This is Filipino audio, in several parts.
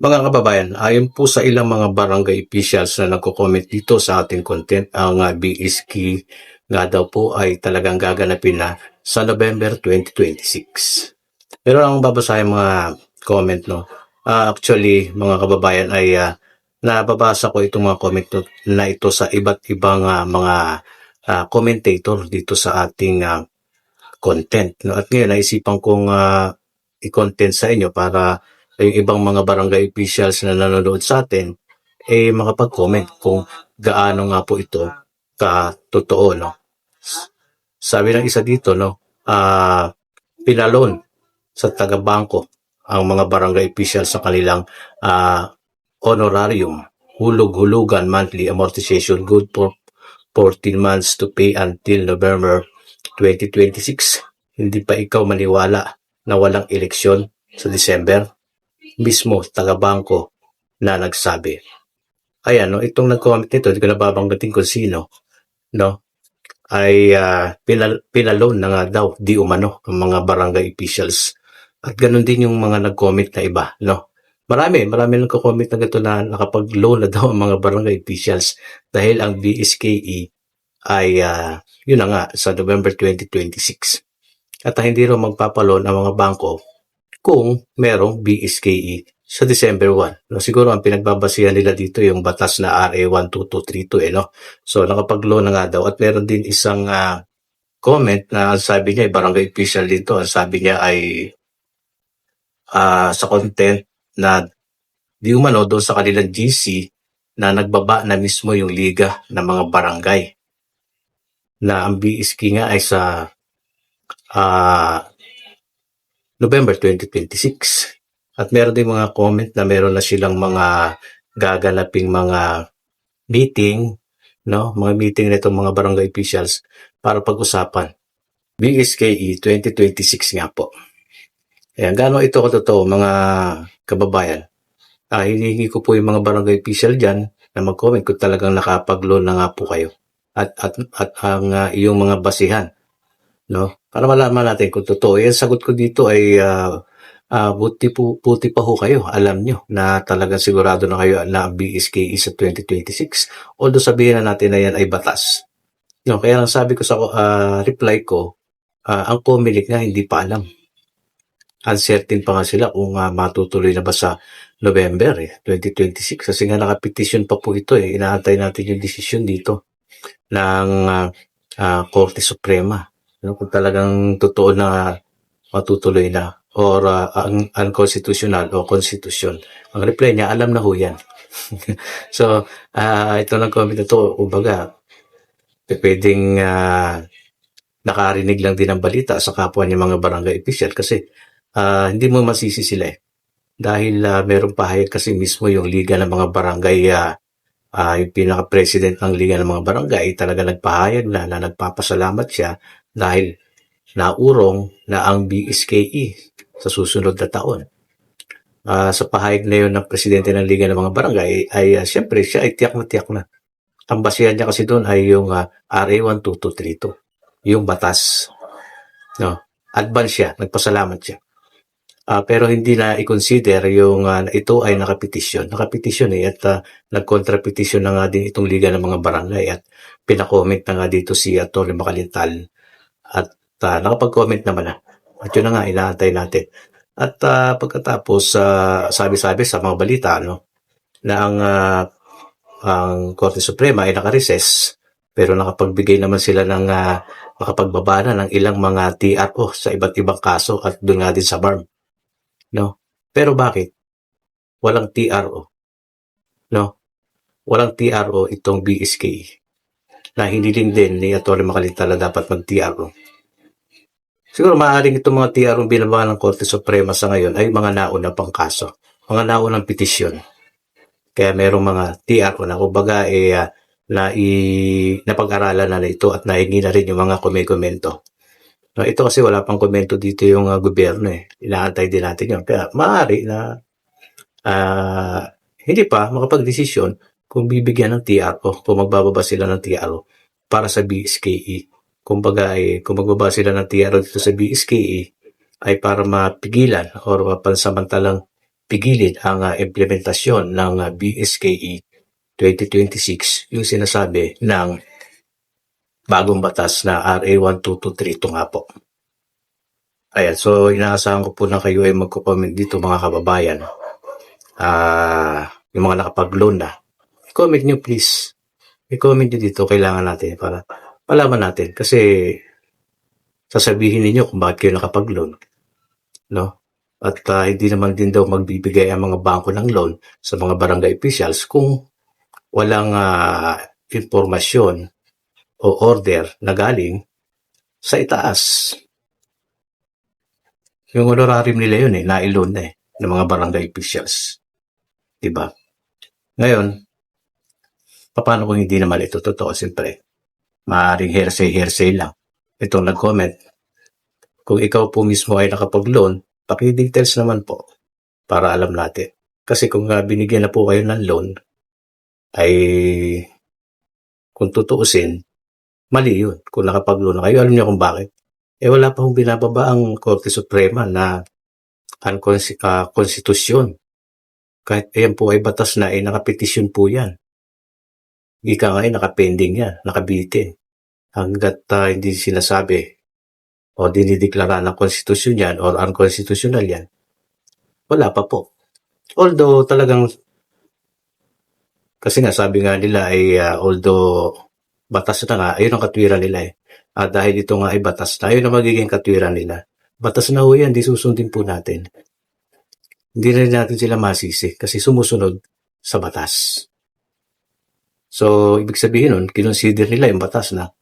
Mga kababayan, ayon po sa ilang mga barangay officials na nagko-comment dito sa ating content, ang uh, BSK nga daw po ay talagang gaganapin na sa November 2026. Pero ang babasahin mga comment, no? Ah, actually, mga kababayan ay ah, nababasa ko itong mga comment to- na ito sa iba't ibang ah, mga ah, commentator dito sa ating ah, content. No? At ngayon, naisipan kong ah, i-content sa inyo para yung ibang mga barangay officials na nanonood sa atin, eh makapag-comment kung gaano nga po ito ka-totoo, no? Sabi ng isa dito, no, ah pinalon sa taga-bangko ang mga barangay officials sa kanilang ah, honorarium, hulog-hulugan monthly amortization good for 14 months to pay until November 2026. Hindi pa ikaw maniwala na walang eleksyon sa December? Mismo taga-bangko na nagsabi. Ayan, no, itong nag-comment nito, hindi ko nababanggating kung sino, no, ay ah, pinal- pinalon na nga daw di umano ang mga barangay officials. At ganun din yung mga nag-comment na iba, no. Marami, marami nagko-comment na gito na nakapag-loan na daw ang mga barangay officials dahil ang BSKE ay ah, yun na nga sa November 2026. At ah, hindi raw magpapalon ang mga bangko kung merong BSKE sa December 1. No, siguro ang pinagbabasihan nila dito yung batas na RA 12232 eh, no? So nakapag-loan na nga daw at meron din isang ah, comment na ang sabi niya, ay barangay official dito, ang sabi niya ay ah, sa content na di umano doon sa kanilang GC na nagbaba na mismo yung liga ng mga barangay na ang BSK nga ay sa ah, November 2026. At meron din mga comment na meron na silang mga gaganaping mga meeting, no? Mga meeting na itong mga barangay officials para pag-usapan. BSKE 2026 nga po. Ayan, gaano ito katotoo mga kababayan? Ah, hinihingi ko po yung mga barangay official dyan na mag-comment kung talagang nakapag-loan na nga po kayo. At, at, at ang ah, iyong mga basihan no? Para malaman natin kung totoo. Yan sagot ko dito ay ah, ah, buti, po, buti pa ho kayo. Alam nyo na talagang sigurado na kayo na ang BSK is sa 2026. Although sabihin na natin na yan ay batas. No, kaya lang sabi ko sa ah, reply ko, ah, ang Comelec nga hindi pa alam. Uncertain pa nga sila kung ah, matutuloy na ba sa November eh, 2026. Kasi nga nakapetisyon pa po ito eh. Inaantay natin yung desisyon dito ng ah, ah, Korte Suprema no, kung talagang totoo na matutuloy na or uh, ang unconstitutional o constitution. Ang reply niya, alam na ho yan. so, ah ito ng comment na to, kumbaga, pwedeng ah, nakarinig lang din ng balita sa kapwa niya mga barangay official kasi ah, hindi mo masisi sila eh. Dahil ah, merong pahayag kasi mismo yung liga ng mga barangay ah, ah, yung pinaka-president ng Liga ng mga Barangay talaga nagpahayag na na nagpapasalamat siya dahil naurong na ang BSKE sa susunod na taon. Ah, sa pahayag na yun ng presidente ng Liga ng mga Barangay ay ah, siyempre siya ay tiyak na tiyak na. Ang basihan niya kasi doon ay yung ah, RA 12232, yung batas. No, advance siya, nagpasalamat siya. Ah, pero hindi na i-consider yung ah, ito ay nakapetisyon. Nakapetisyon eh at ah, nag-contrapetisyon na nga din itong Liga ng mga Barangay at pinakomment na nga dito si Atty. Makalintal at ah, nakapag-comment naman na. At yun na nga, inaantay natin. At ah, pagkatapos, ah, sabi-sabi sa mga balita, no, na ang, ah, ang Korte Suprema ay nakareses, pero nakapagbigay naman sila ng ah, makapagbaba ng ilang mga TRO sa iba't ibang kaso at doon nga din sa BARM. No? Pero bakit? Walang TRO. No? Walang TRO itong BSK na hiniling din ni Atty. Makalintala dapat mag-TRO. Siguro maaaring itong mga TRO binaba ng Korte Suprema sa ngayon ay mga nauna pang kaso. Mga naunang petisyon. Kaya merong mga TRO na kumbaga eh, ah, na i, napag-aralan na, ito at nahingi na rin yung mga komento. No, ito kasi wala pang komento dito yung ah, gobyerno eh. Inaantay din natin yun. Kaya maaari na ah, hindi pa makapag-desisyon kung bibigyan ng TRO, kung magbababa sila ng TRO para sa BSKE. Kumbaga, eh, kung magbaba sila ng TRO dito sa BSKE, ay para mapigilan or pansamantalang pigilin ang ah, implementasyon ng ah, BSKE 2026, yung sinasabi ng bagong batas na RA 1223 ito nga po. Ayan, so inaasahan ko po na kayo ay magko-comment dito mga kababayan. Ah, yung mga nakapag-loan na. I-comment nyo please. I-comment nyo dito, kailangan natin para malaman natin. Kasi sasabihin ninyo kung bakit kayo nakapag-loan. No? At ah, hindi naman din daw magbibigay ang mga bangko ng loan sa mga barangay officials kung walang ah, impormasyon o order na galing sa itaas. Yung honorarium nila yun eh, na-loan na eh, ng mga barangay officials. Diba? Ngayon, paano kung hindi naman ito totoo? Siyempre, maaaring hearsay-hearsay lang. Itong nag-comment, kung ikaw po mismo ay nakapag-loan, paki-details naman po para alam natin. Kasi kung nga binigyan na po kayo ng loan, ay kung tutuusin, mali yun. Kung nakapag-loan na kayo, alam niyo kung bakit. Eh wala pa hong binababa ang Korte Suprema na ang ah, konstitusyon. Kahit ayan po ay batas na, ay nakapetisyon po yan. Ika nga ay nakapending yan, nakabitin. Hanggat ah, hindi sinasabi o dinideklara ng konstitusyon yan or unconstitutional yan, wala pa po. Although talagang kasi nga sabi nga nila ay ah, although batas na nga, ayun ang katwiran nila eh. At dahil ito nga ay batas na, ayun ang magiging katwiran nila. Batas na ho yan, di susundin po natin. Hindi rin natin sila masisi kasi sumusunod sa batas. So, ibig sabihin nun, kinonsider nila yung batas na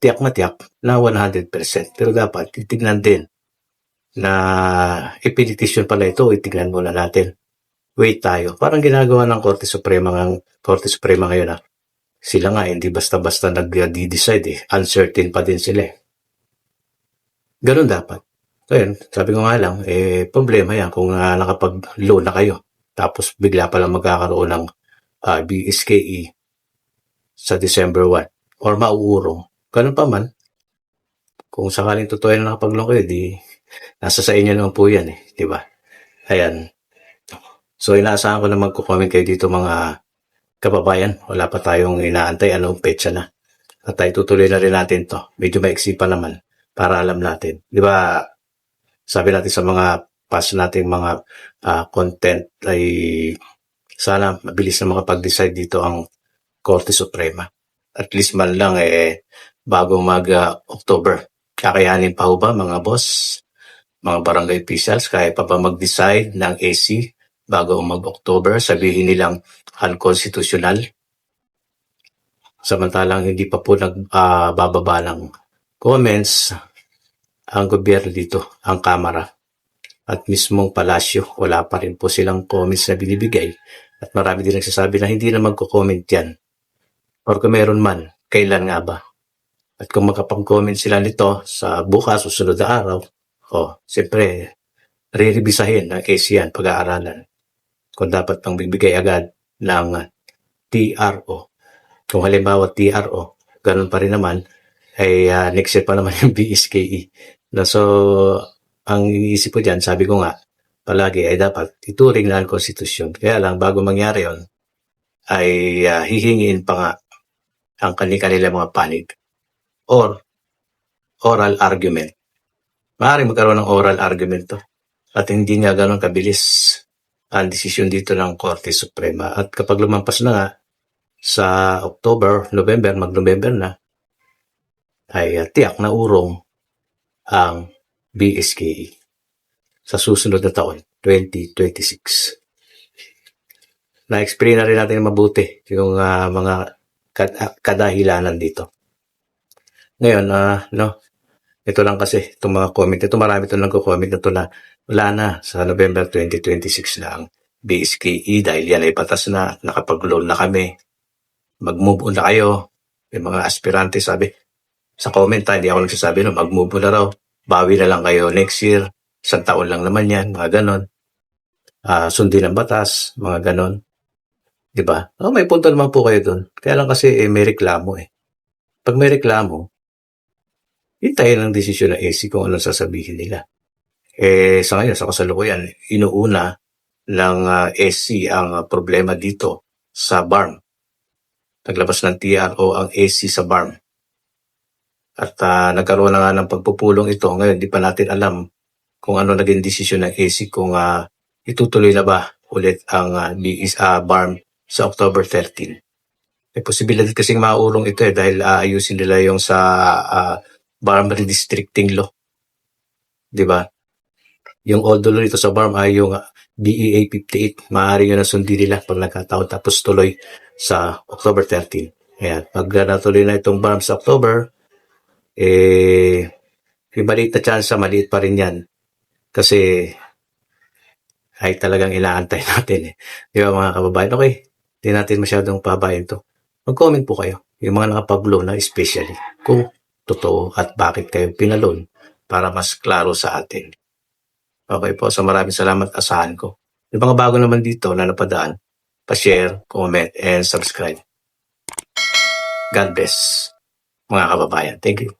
tiyak na tiyak na 100%. Pero dapat titignan din na ipinitisyon pala ito, itignan muna natin. Wait tayo. Parang ginagawa ng Korte Suprema ng Korte Suprema ngayon na sila nga hindi basta-basta nag-decide eh. Uncertain pa din sila eh. Ganun dapat. Ayun, sabi ko nga lang, eh, problema yan kung uh, nakapag-loan na kayo. Tapos bigla pa lang magkakaroon ng ah, BSKE sa December 1 or mauurong. Ganun pa man, kung sakaling totoo yan nakapag-loan kayo, di nasa sa inyo naman po yan eh. Di ba? Ayan. So, inaasahan ko na magko-comment kayo dito mga kababayan. Wala pa tayong inaantay anong petsa na. At tayo tutuloy na rin natin to. Medyo maiksi pa naman para alam natin. Di ba, sabi natin sa mga past nating mga ah, content ay sana mabilis na makapag-decide dito ang Korte Suprema. At least man lang eh, bago mag-October. Kakayanin pa ho ba mga boss, mga barangay officials, kaya pa ba mag-decide ng AC bago mag-October, sabihin nilang unconstitutional? Samantalang hindi pa po nagbababa ng comments ang gobyerno dito, ang Kamara. At mismong palasyo, wala pa rin po silang comments na binibigay. At marami din nagsasabi na hindi na magko-comment yan. Or kung meron man, kailan nga ba? At kung makapag-comment sila nito sa bukas o sunod na araw, oh, siyempre, re-revisahin ng case yan, pag-aaralan. Kung dapat pang bibigay agad ng TRO. Kung halimbawa TRO, ganun pa rin naman, ay uh, next year pa naman yung BSKE. Na so, ang iniisip ko dyan, sabi ko nga, palagi ay dapat ituring na ang konstitusyon. Kaya lang, bago mangyari yon ay uh, hihingin pa nga ang kanila mga panig or oral argument. Maaaring magkaroon ng oral argument to. At hindi nga ganun kabilis ang desisyon dito ng Korte Suprema. At kapag lumampas na nga sa October, November, mag-November na, ay uh, tiyak na urong ang BSKE sa susunod na taon, 2026. Na-explain na rin natin mabuti yung uh, mga ah, kadahilanan dito. Ngayon, uh, no, ito lang kasi, itong mga comment, ito marami ito nagko-comment na ito na wala na sa November 2026 na ang BSKE dahil yan ay patas na, nakapag-loan na kami, mag-move on na kayo. May mga aspirante sabi, sa comment ha, hindi ako nagsasabi no, mag-move on na raw, bawi na lang kayo next year, isang taon lang naman yan, mga ganon. Uh, sundin ang batas, mga ganon. Di ba? Oh, may punto naman po kayo doon. Kaya lang kasi eh, may reklamo eh. Pag may reklamo, hintayin ang desisyon ng AC kung anong sasabihin nila. Eh, sa ngayon, sa kasalukuyan, inuuna ng ah, AC ang ah, problema dito sa BARM. Naglabas ng TRO ang AC sa BARM. At ah, nagkaroon na nga ng pagpupulong ito. Ngayon, di pa natin alam kung ano naging desisyon ng AC kung ah, itutuloy na ba ulit ang ah, BIS, ah, BARM sa October 13. May posibilidad kasing maurong ito eh dahil aayusin nila yung sa ah, BARM redistricting law. Di ba? Yung old law dito sa BARM ay yung ah, BEA 58. Maaari yun ang sundi nila pag nagkataon tapos tuloy sa October 13. Ayan. Pag ah, natuloy na itong BARM sa October, eh, may maliit na chance, maliit pa rin yan. Kasi ay talagang inaantay natin eh. Di ba mga kababayan? Okay, hindi natin masyadong pabayan to. Mag-comment po kayo, yung mga nakapag-loan na especially, kung totoo at bakit kayo pinaloan para mas klaro sa atin. Okay po, so maraming salamat, asahan ko. Yung mga bago naman dito na napadaan, pa-share, comment, and subscribe. God bless, mga kababayan. Thank you.